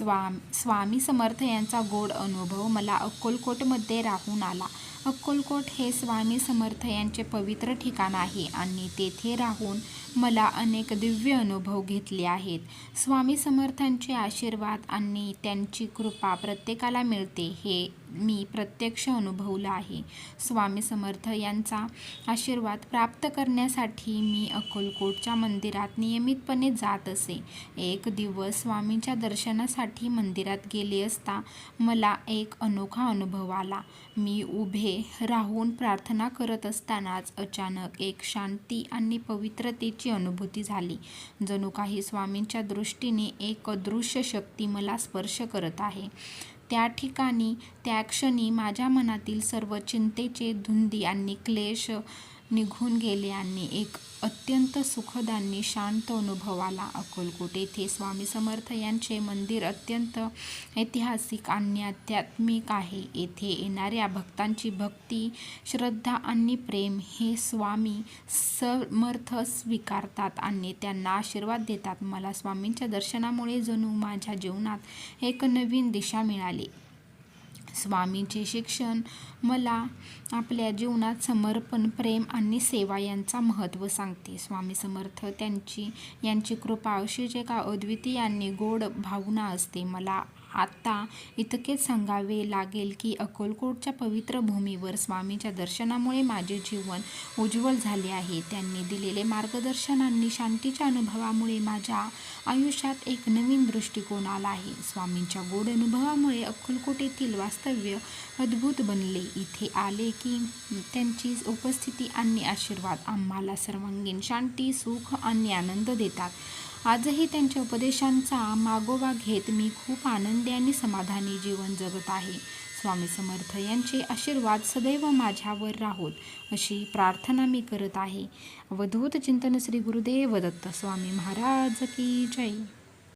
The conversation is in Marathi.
स्वाम स्वामी समर्थ यांचा गोड अनुभव मला अक्कलकोटमध्ये राहून आला. अक्कलकोट हे स्वामी समर्थ यांचे पवित्र ठिकाण आहे आणि तेथे राहून मला अनेक दिव्य अनुभव घेतले आहेत. स्वामी समर्थांचे आशीर्वाद आणि त्यांची कृपा प्रत्येकाला मिळते हे मी प्रत्यक्ष अनुभवलं आहे. स्वामी समर्थ यांचा आशीर्वाद प्राप्त करण्यासाठी मी अकोलकोटच्या मंदिरात नियमितपणे जात असे. एक दिवस स्वामींच्या दर्शनासाठी मंदिरात गेले असता मला एक अनोखा अनुभव आला. मी उभे राहून प्रार्थना करत असतानाच अचानक एक शांती आणि पवित्रतेची अनुभूती झाली. जणू काही स्वामींच्या दृष्टीने एक अदृश्य शक्ती मला स्पर्श करत आहे. त्या ठिकाणी त्या क्षणी माझ्या मनातील सर्व चिंतेचे धुंदी आणि क्लेश निघून गेले आणि एक अत्यंत सुखद आणि शांत अनुभव आला अकोलकोट. येथे स्वामी समर्थ यांचे मंदिर अत्यंत ऐतिहासिक आणि आध्यात्मिक आहे. येथे येणाऱ्या भक्तांची भक्ती श्रद्धा आणि प्रेम हे स्वामी समर्थ स्वीकारतात आणि त्यांना आशीर्वाद देतात. मला स्वामींच्या दर्शनामुळे जणू माझ्या जीवनात एक नवीन दिशा मिळाली. स्वामींचे शिक्षण मला आपल्या जीवनात समर्पण प्रेम आणि सेवा यांचा महत्त्व सांगते. स्वामी समर्थ त्यांची यांची कृपा अशीच एका अद्वितीय आणि गोड भावना असते. मला आता इतकेच सांगावे लागेल की अक्कलकोटच्या पवित्र भूमीवर स्वामीच्या दर्शनामुळे माझे जीवन उज्ज्वल झाले आहे. त्यांनी दिलेले मार्गदर्शन आणि शांतीच्या अनुभवामुळे माझ्या आयुष्यात एक नवीन दृष्टिकोन आला आहे. स्वामींच्या गोड अनुभवामुळे अक्कलकोट येथील वास्तव्य अद्भुत बनले. इथे आले की त्यांची उपस्थिती आणि आशीर्वाद आम्हाला सर्वांगीण शांती सुख आणि आनंद देतात. आजही त्यांच्या उपदेशांचा मागोवा घेत मी खूप आनंदी आणि समाधानी जीवन जगत आहे. स्वामी समर्थ यांचे आशीर्वाद सदैव माझ्यावर राहोत अशी प्रार्थना मी करत आहे. अवधूत चिंतन श्री गुरुदेव दत्त स्वामी महाराज की जय.